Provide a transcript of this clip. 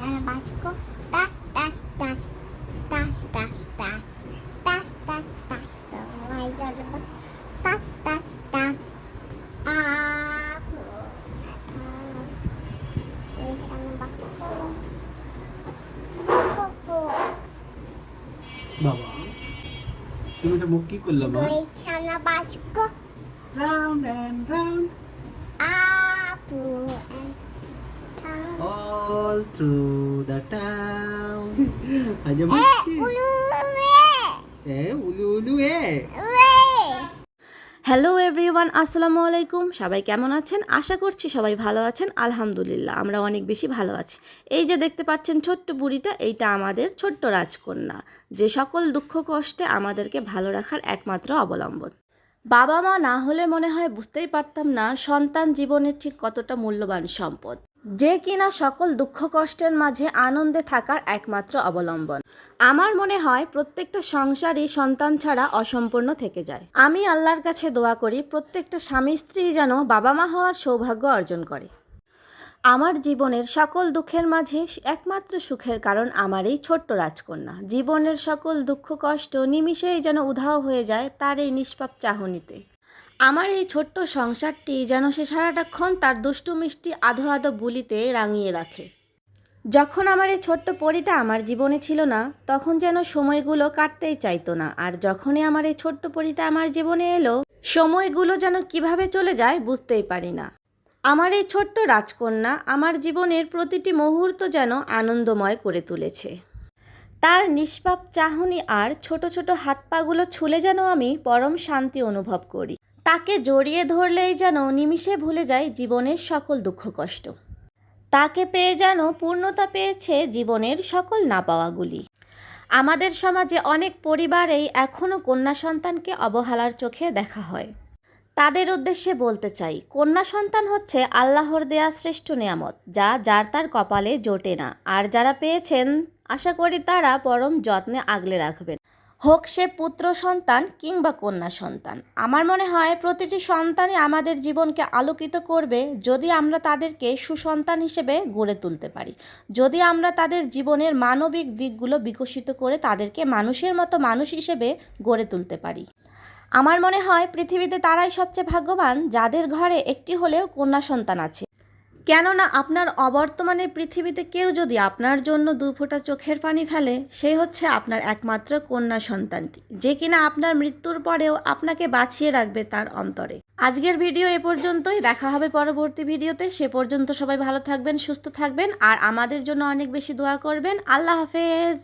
sana başka taş taş taş taş taş taş taş taş taş vay canına taş taş taş aa bu Ay, sana başka Kuku. বাবা তুমি এটা মুখ কি করলে মা Ay, sana başka round and round all through the town আজ Eh, মুখি ulu এ উলু উলু এ হ্যালো এভরিওয়ান আসসালামু আলাইকুম সবাই কেমন আছেন? আশা করছি সবাই ভালো আছেন। আলহামদুলিল্লাহ আমরা অনেক বেশি ভালো আছি। এই যে দেখতে পাচ্ছেন ছোট্ট বুড়িটা এইটা আমাদের ছোট্ট রাজকন্যা। যে সকল দুঃখ কষ্টে আমাদেরকে ভালো রাখার একমাত্র অবলম্বন। বাবা মা না হলে মনে হয় বুঝতেই পারতাম না সন্তান জীবনের ঠিক কতটা মূল্যবান সম্পদ। যে কিনা সকল দুঃখ কষ্টের মাঝে আনন্দে থাকার একমাত্র অবলম্বন। আমার মনে হয় প্রত্যেকটা সংসারই সন্তান ছাড়া অসম্পূর্ণ থেকে যায়। আমি আল্লাহর কাছে দোয়া করি, প্রত্যেকটা স্বামী স্ত্রী যেন বাবা মা হওয়ার সৌভাগ্য অর্জন করে। আমার জীবনের সকল দুঃখের মাঝে একমাত্র সুখের কারণ আমার এই ছোট্ট রাজকন্যা। জীবনের সকল দুঃখ কষ্ট নিমিষেই যেন উধাও হয়ে যায় তার এই নিষ্পাপ চাহনিতে। আমার এই ছোট্ট সংসারটি যেন সে সারাটাক্ষণ তার দুষ্টু মিষ্টি আধো আধো বুলিতে রাঙিয়ে রাখে। যখন আমার এই ছোট্ট পরিটা আমার জীবনে ছিল না, তখন যেন সময়গুলো কাটতেই চাইতো না, আর যখনই আমার এই ছোট্ট পরিটা আমার জীবনে এলো, সময়গুলো যেন কীভাবে চলে যায় বুঝতেই পারি না। আমার এই ছোট্ট রাজকন্যা আমার জীবনের প্রতিটি মুহূর্ত যেন আনন্দময় করে তুলেছে। তার নিষ্পাপ চাহনি আর ছোট ছোট হাত পাগুলো ছুলে যেন আমি পরম শান্তি অনুভব করি। তাকে জড়িয়ে ধরলেই যেন নিমিষে ভুলে যায় জীবনের সকল দুঃখ কষ্ট। তাকে পেয়ে যেন পূর্ণতা পেয়েছে জীবনের সকল না পাওয়াগুলি। আমাদের সমাজে অনেক পরিবারেই এখনও কন্যা সন্তানকে অবহেলার চোখে দেখা হয়। তাদের উদ্দেশ্যে বলতে চাই, কন্যা সন্তান হচ্ছে আল্লাহর দেয়া শ্রেষ্ঠ নিয়ামত, যা যার তার কপালে জোটে না। আর যারা পেয়েছেন, আশা করি তারা পরম যত্নে আগলে রাখবেন। হোক সে পুত্র সন্তান কিংবা কন্যা সন্তান। আমার মনে হয় প্রতিটি সন্তানই আমাদের জীবনকে আলোকিত করবে যদি আমরা তাদেরকে সুসন্তান হিসেবে গড়ে তুলতে পারি। যদি আমরা তাদের জীবনের মানবিক দিকগুলো বিকশিত করে তাদেরকে মানুষের মতো মানুষ হিসেবে গড়ে তুলতে পারি। আমার মনে হয় পৃথিবীতে তারাই সবচেয়ে ভাগ্যবান, যাদের ঘরে একটি হলেও কন্যা সন্তান আছে। কেননা আপনার অবর্তমানে পৃথিবীতে কেউ যদি আপনার জন্য দু ফোঁটা চোখের পানি ফেলে সেই হচ্ছে আপনার একমাত্র কন্যা সন্তানটি, যে কিনা আপনার মৃত্যুর পরেও আপনাকে বাঁচিয়ে রাখবে তার অন্তরে। আজকের ভিডিও এ পর্যন্তই, দেখা হবে পরবর্তী ভিডিওতে। সে পর্যন্ত সবাই ভালো থাকবেন, সুস্থ থাকবেন, আর আমাদের জন্য অনেক বেশি দোয়া করবেন। আল্লাহ হাফেজ!